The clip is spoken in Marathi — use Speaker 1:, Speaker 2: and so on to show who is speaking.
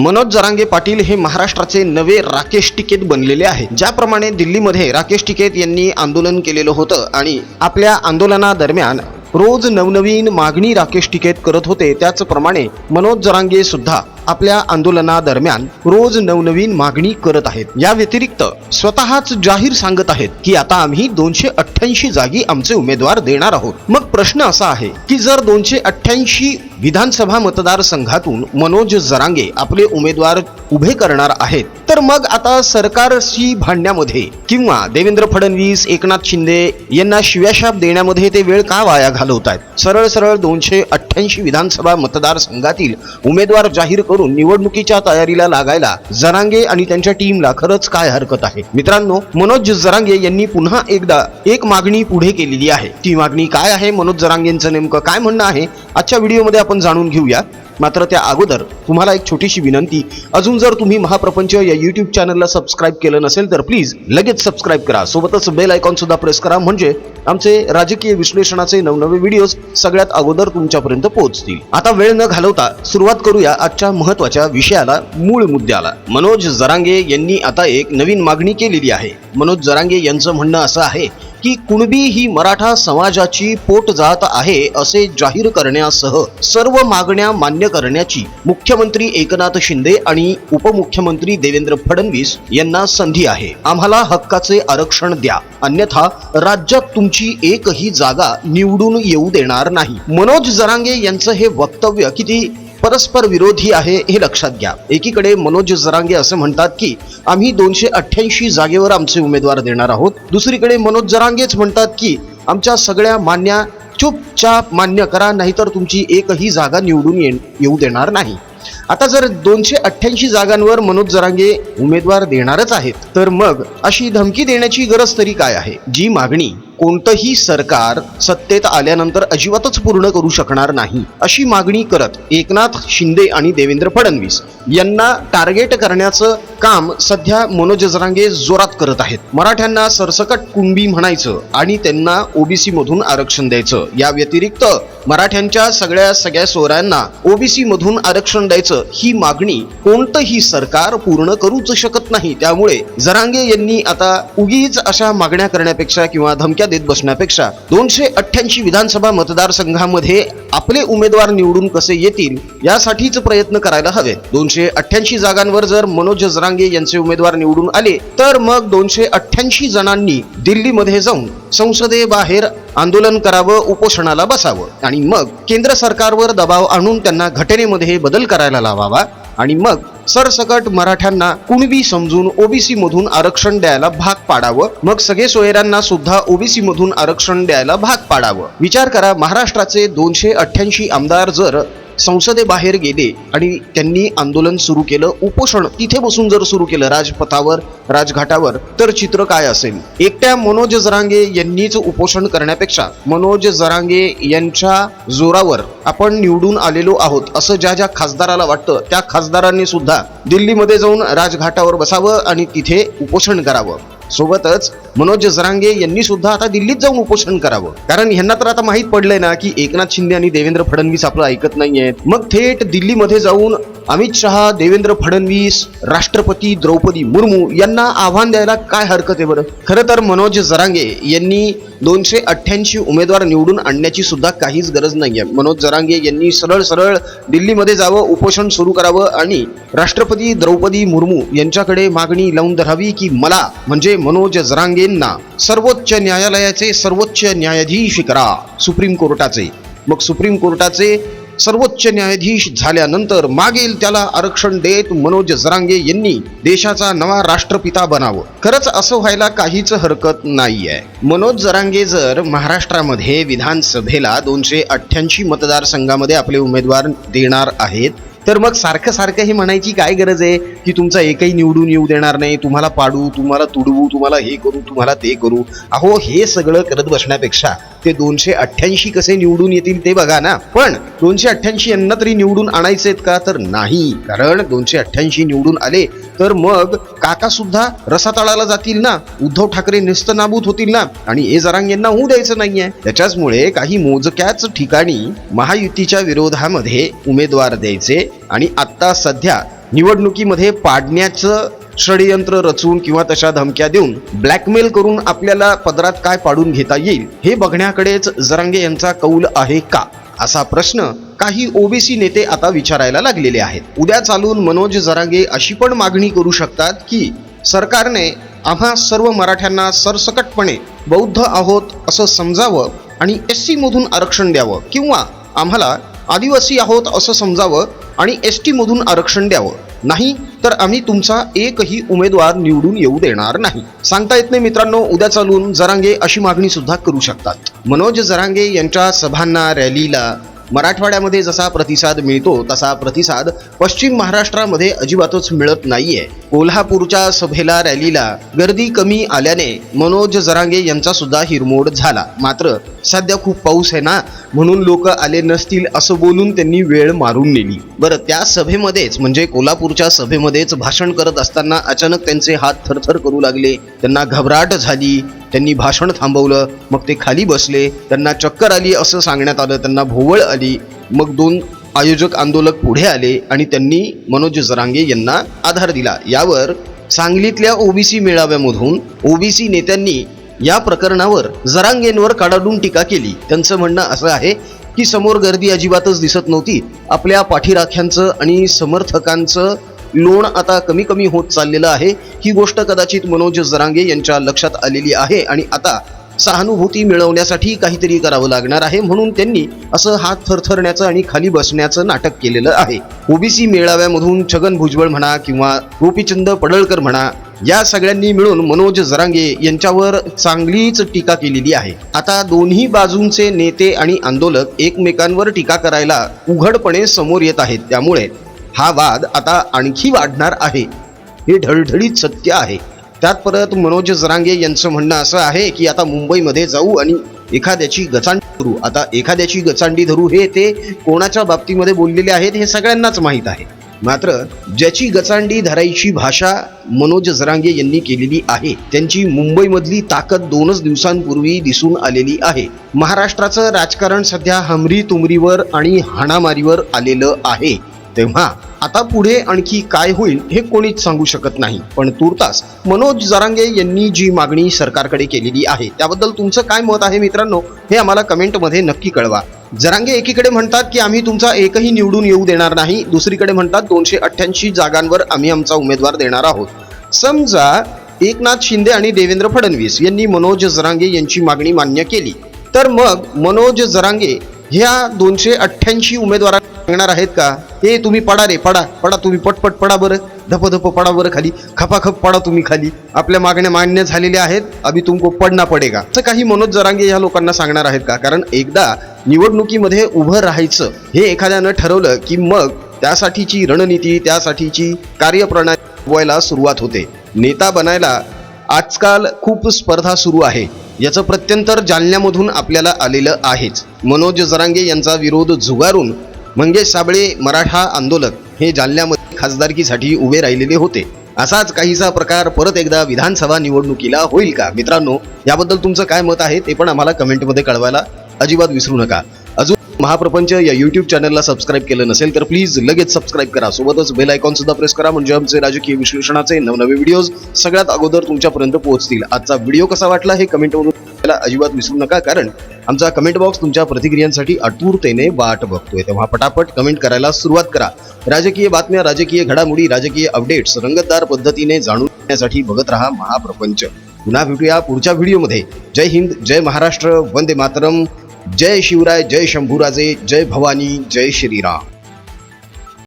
Speaker 1: मनोज जरांगे पाटील हे महाराष्ट्राचे नवे राकेश टिकेत बनलेले आहे. ज्याप्रमाणे दिल्लीमध्ये राकेश टिकेत यांनी आंदोलन केलेलं होतं आणि आपल्या आंदोलनादरम्यान रोज नवनवीन मागणी राकेश टिकेत करत होते त्याचप्रमाणे मनोज जरांगे सुद्धा आपल्या आंदोलनादरम्यान रोज नवनवीन मागणी करत आहेत. या व्यतिरिक्त स्वतःच जाहीर सांगत आहेत की आता आम्ही दोनशे अठ्ठ्याऐंशी जागी आमचे उमेदवार देणार आहोत. मग प्रश्न असा आहे की जर दोनशे अठ्ठ्याऐंशी विधानसभा मतदारसंघातून मनोज जरांगे आपले उमेदवार उभे करणार आहेत तर मग आता सरकारशी भांडण्यामध्ये किंवा देवेंद्र फडणवीस एकनाथ शिंदे यांना शिव्याशाप देण्यामध्ये ते वेळ का वाया घालवत आहेत सरळ सरळ दोनशे अठ्ठ्याऐंशी विधानसभा मतदारसंघातील उमेदवार जाहीर करून निवडणुकीच्या तयारीला लागायला जरांगे आणि त्यांच्या टीमला खरंच काय हरकत आहे? मित्रांनो मनोज जरांगे यांनी पुन्हा एकदा एक मागणी पुढे केलेली आहे. ती मागणी काय आहे? मनोज जरांगेंचं नेमकं काय म्हणणं आहे? आजच्या व्हिडिओमध्ये आपण जाणून घेऊया. मात्र त्या अगोदर तुम्हाला एक छोटीशी विनंती. अजून जर तुम्ही महाप्रपंच या युट्यूब चॅनलला सबस्क्राईब केलं नसेल तर प्लीज लगेच सबस्क्राईब करा. सोबतच बेल आयकॉन सुद्धा प्रेस करा. म्हणजे आमचे राजकीय विश्लेषणाचे नवनवे व्हिडिओज सगळ्यात अगोदर तुमच्यापर्यंत पोहोचतील. आता वेळ न घालवता सुरुवात करूया आजच्या महत्त्वाच्या विषयाला मूळ मुद्द्याला मनोज जरांगे यांनी आता एक नवीन मागणी केलेली आहे. मनोज जरांगे यांचं म्हणणं असं आहे की कुणबी ही मराठा समाजाची पोट जात आहे असे जाहीर करण्यासह सर्व मागण्या मान्य करण्याची मुख्यमंत्री एकनाथ शिंदे आणि उपमुख्यमंत्री देवेंद्र फडणवीस यांना संधी आहे. आम्हाला हक्काचे आरक्षण द्या. अन्यथा राज्यात तुमची एकही जागा निवडून येऊ देणार नाही. मनोज जरांगे यांचं हे वक्तव्य किती परस्पर विरोधी आहे हे लक्षात घ्या. एकीकडे मनोज जरांगे असं म्हणतात की आम्ही दोनशे अठ्ठ्याऐंशी जागेवर आमचे उमेदवार देणार आहोत. दुसरीकडे मनोज जरांगेच म्हणतात की आमच्या सगळ्या मान्या चुपचाप मान्य करा नाहीतर तुमची एकही जागा निवडून ये येऊ देणार नाही. आता जर दोनशे अठ्ठ्याऐंशी जागांवर मनोज जरांगे उमेदवार देणारच आहेत तर मग अशी धमकी देण्याची गरज तरी काय आहे? जी मागणी कोणतंही सरकार सत्तेत आल्यानंतर अजिबातच पूर्ण करू शकणार नाही अशी मागणी करत एकनाथ शिंदे आणि देवेंद्र फडणवीस यांना टार्गेट करण्याचं काम सध्या मनोज जरांगे जोरात करत आहेत. मराठ्यांना सरसकट कुणबी म्हणायचं आणि त्यांना ओबीसी मधून आरक्षण द्यायचं या व्यतिरिक्त मराठ्यांच्या सगळ्या सगळ्या सोयऱ्यांना ओबीसी मधून आरक्षण द्यायचं ही मागणी कोणतंही सरकार पूर्ण करूच शकत नाही. त्यामुळे जरांगे यांनी आता उगीच अशा मागण्या करण्यापेक्षा किंवा धमक्या देत बसण्यापेक्षा दोनशे अठ्ठ्याऐंशी विधानसभा मतदारसंघामध्ये आपले उमेदवार निवडून कसे येतील यासाठीच प्रयत्न करायला हवे. दोनशे अठ्ठ्याऐंशी जागांवर जर मनोज जरांगे यांचे उमेदवार निवडून आले तर मग दोनशे अठ्ठ्याऐंशी जणांनी दिल्लीमध्ये जाऊन संसदेबाहेर आंदोलन करावं उपोषणाला बसावं. आणि मग केंद्र सरकारवर दबाव आणून त्यांना घटनेमध्ये बदल करायला लावावा आणि मग सरसकट मराठ्यांना कुणबी समजून ओबीसी मधून आरक्षण द्यायला भाग पाडावं. मग सगळे सोयऱ्यांना सुद्धा ओबीसी मधून आरक्षण द्यायला भाग पाडावं. विचार करा महाराष्ट्राचे दोनशे अठ्ठ्याऐंशी आमदार जर संसदेबाहेर गेले आणि त्यांनी आंदोलन सुरू केलं. उपोषण तिथे बसून जर सुरू केलं राजपथावर राजघाटावर तर चित्र काय असेल? एकट्या मनोज जरांगे यांनीच उपोषण करण्यापेक्षा मनोज जरांगे यांच्या जोरावर आपण निवडून आलेलो आहोत असं ज्या ज्या खासदाराला वाटतं त्या खासदारांनी सुद्धा दिल्लीमध्ये जाऊन राजघाटावर बसावं आणि तिथे उपोषण करावं. सोबतच मनोज जरांगे यांनी सुद्धा आता दिल्लीत जाऊन उपोषण करावं. कारण ह्यांना तर आता माहीत पडलंय ना की एकनाथ शिंदे आणि देवेंद्र फडणवीस आपलं ऐकत नाहीयेत. मग थेट दिल्लीमध्ये जाऊन अमित शहा देवेंद्र फडणवीस राष्ट्रपती द्रौपदी मुर्मू यांना आव्हान द्यायला काय हरकत आहे बरं? खरं तर मनोज जरांगे यांनी दोनशे अठ्ठ्याऐंशी उमेदवार निवडून आणण्याची सुद्धा काहीच गरज नाहीये. मनोज जरांगे यांनी सरळ सरळ दिल्लीमध्ये जावं उपोषण सुरू करावं आणि राष्ट्रपती द्रौपदी मुर्मू यांच्याकडे मागणी लावून धरावी की मला म्हणजे मनोज जरांगेंना सर्वोच्च न्यायालयाचे सर्वोच्च न्यायाधीश करा सुप्रीम कोर्टाचे. मग सुप्रीम कोर्टाचे सर्वोच्च न्यायाधीश झाल्यानंतर मागील त्याला आरक्षण देत मनोज जरांगे यांनी देशाचा नवा राष्ट्रपिता बनावं. खरंच असं व्हायला काहीच हरकत नाहीये. मनोज जरांगे जर महाराष्ट्रामध्ये विधानसभेला दोनशे अठ्ठ्याऐंशी मतदारसंघामध्ये आपले उमेदवार देणार आहेत तर मग सारखं सारखं हे म्हणायची काय गरज आहे? की तुमचा एकही निवडून येऊ देणार नाही. तुम्हाला पाडू तुम्हाला तुडवू तुम्हाला हे करू तुम्हाला ते करू. अहो हे सगळं करत बसण्यापेक्षा ते दोनशे अठ्ठ्याऐंशी कसे निवडून येतील ते बघा ना. पण दोनशे अठ्ठ्याऐंशी यांना तरी निवडून आणायचे आहेत का? तर नाही. कारण दोनशे अठ्ठ्याऐंशी निवडून आले तर मग काका सुद्धा रसातळाला जातील ना? उद्धव ठाकरे नेस्तनाबूत होतील ना? आणि हे जरांगेंना होऊ द्यायचं नाहीये. त्याच्याचमुळे काही मोजक्याच ठिकाणी महायुतीच्या विरोधामध्ये उमेदवार द्यायचे आणि आता सध्या निवडणुकीमध्ये पाडण्याचं षडयंत्र रचून किंवा तशा धमक्या देऊन ब्लॅकमेल करून आपल्याला पदरात काय पाडून घेता येईल हे बघण्याकडेच जरांगे यांचा कौल आहे का? असा प्रश्न काही ओबीसी नेते आता विचारायला लागलेले आहेत. उद्या चालून मनोज जरांगे अशी पण मागणी करू शकतात की सरकारने आम्हा सर्व मराठ्यांना सरसकटपणे बौद्ध आहोत असं समजावं आणि एस सीमधून आरक्षण द्यावं किंवा आम्हाला आदिवासी आहोत असं समजावं आणि एस टीमधून आरक्षण द्यावं. नाही तर आम्ही तुमचा एकही उमेदवार निवडून येऊ देणार नाही. सांगता येत नाही मित्रांनो उद्या चालून जरांगे अशी मागणी सुद्धा करू शकतात. मनोज जरांगे यांच्या सभांना रॅलीला मराठवाड्यामध्ये जसा प्रतिसाद मिळतो तसा प्रतिसाद पश्चिम महाराष्ट्रामध्ये अजिबातच मिळत नाहीये. कोल्हापूरच्या सभेला रॅलीला गर्दी कमी आल्याने मनोज जरांगे यांचा सुद्धा हिरमोड झाला. मात्र सध्या खूप पाऊस आहे ना म्हणून लोक आले नसतील असं बोलून त्यांनी वेळ मारून नेली. बरं त्या सभेमध्येच म्हणजे कोल्हापूरच्या सभेमध्येच भाषण करत असताना अचानक त्यांचे हात थरथर करू लागले. त्यांना घबराट झाली. त्यांनी भाषण थांबवलं. मग ते खाली बसले. त्यांना चक्कर आली असं सांगण्यात आलं. त्यांना भोवळ आली. मग दोन आयोजक आंदोलक पुढे आले आणि त्यांनी मनोज जरांगे यांना आधार दिला. यावर सांगलीतल्या ओबीसी मेळाव्यामधून ओबीसी नेत्यांनी या प्रकरणावर जरांगेंवर काढाडून टीका केली. त्यांचं म्हणणं असं आहे की समोर गर्दी अजिबातच दिसत नव्हती. आपल्या पाठीराख्यांचं आणि समर्थकांचं लोण आता कमी कमी होत चाललेलं आहे. ही गोष्ट कदाचित मनोज जरांगे यांच्या लक्षात आलेली आहे आणि आता सहानुभूती मिळवण्यासाठी काहीतरी करावं लागणार आहे म्हणून त्यांनी असं हात थरथरण्याचं आणि खाली बसण्याचं नाटक केलेलं आहे. ओबीसी मेळाव्यामधून छगन भुजबळ म्हणा किंवा गोपीचंद पडळकर म्हणा या सगळ्यांनी मिळून मनोज जरांगे यांच्यावर चांगलीच टीका केलेली आहे. आता दोन्ही बाजूंचे नेते आणि आंदोलक एकमेकांवर टीका करायला उघडपणे समोर येत आहेत. त्यामुळे हा वाद आता आणखी वाढणार आहे. हे ढळढळीत सत्य आहे. त्यात परत मनोज जरांगे यांचं म्हणणं असं आहे की आता मुंबईमध्ये जाऊ आणि एखाद्याची गचांडी धरू. आता एखाद्याची गचांडी धरू हे ते कोणाच्या बाबतीमध्ये बोललेले आहेत हे सगळ्यांनाच माहीत आहे. मात्र ज्याची गचांडी धरायची भाषा मनोज जरांगे यांनी केलेली आहे. त्यांची मुंबईमधली ताकद दोनच दिवसांपूर्वी दिसून आलेली आहे. महाराष्ट्राचं राजकारण सध्या हमरी तुमरीवर आणि हाणामारीवर आलेलं आहे. तेव्हा आता पुढे आणखी काय होईल हे कोणीच सांगू शकत नाही. पण तूर्तास मनोज जरांगे यांनी जी मागणी सरकारकडे केलेली आहे त्याबद्दल तुमचं काय मत आहे मित्रांनो हे आम्हाला कमेंटमध्ये नक्की कळवा. जरांगे एकीकडे म्हणतात की आम्ही तुमचा एकही निवडून येऊ देणार नाही दुसरीकडे म्हणतात दोनशे अठ्ठ्याऐंशी जागांवर आम्ही आमचा उमेदवार देणार आहोत. समजा एकनाथ शिंदे आणि देवेंद्र फडणवीस यांनी मनोज जरांगे यांची मागणी मान्य केली तर मग मनोज जरांगे ह्या दोनशे अठ्ठ्याऐंशी उमेदवारांना सांगणार आहेत का? हे तुम्ही पडा रे पडा पडा तुम्ही पटपट पडा बरं. धप धप पडा बरं खाली. खपाखप पडा तुम्ही खाली. आपल्या मागण्या मान्य झालेल्या आहेत. अभि तुमको पडना पडेगा. असं काही मनोज जरांगे ह्या लोकांना सांगणार आहेत का? कारण एकदा निवडणुकीमध्ये उभं राहायचं हे एखाद्यानं ठरवलं की मग त्यासाठीची रणनीती त्यासाठीची कार्यप्रणाली व्हायला सुरुवात होते. नेता बनायला आजकाल खूप स्पर्धा सुरू आहे. याचं प्रत्यंतर जालन्यामधून आपल्याला आलेलं आहेच. मनोज जरांगे यांचा विरोध झुगारून मंगेश साबळे मराठा आंदोलक हे जालन्यामध्ये खासदारकीसाठी उभे राहिलेले होते. असाच काहीसा प्रकार परत एकदा विधानसभा निवडणुकीला होईल का? मित्रांनो याबद्दल तुमचं काय मत आहे ते पण आम्हाला कमेंटमध्ये कळवायला अजिबात विसरू नका. महाप्रपंच या युट्यूब चॅनलला सबस्क्राईब केलं नसेल तर प्लीज लगेच सबस्क्राईब करा. सोबतच बेल आयकॉन सुद्धा प्रेस करा. म्हणजे आमचे राजकीय विश्लेषणाचे नवनवे व्हिडिओज सगळ्यात अगोदर तुमच्यापर्यंत पोहोचतील. आजचा व्हिडिओ कसा वाटला हे कमेंटमधून अजिबात विसरू नका कारण आमचा कमेंट बॉक्स तुमच्या प्रतिक्रियांसाठी आतुरतेने वाट बघतोय. तेव्हा पटापट कमेंट करायला सुरुवात करा. राजकीय बातम्या राजकीय घडामोडी राजकीय अपडेट्स रंगतदार पद्धतीने जाणून घेण्यासाठी बघत राहा महाप्रपंच. पुन्हा भेटूया पुढच्या व्हिडिओमध्ये जय हिंद जय महाराष्ट्र वंदे मातरम. जय शिवराय जय शंभूराजे जय भवानी जय श्रीराम.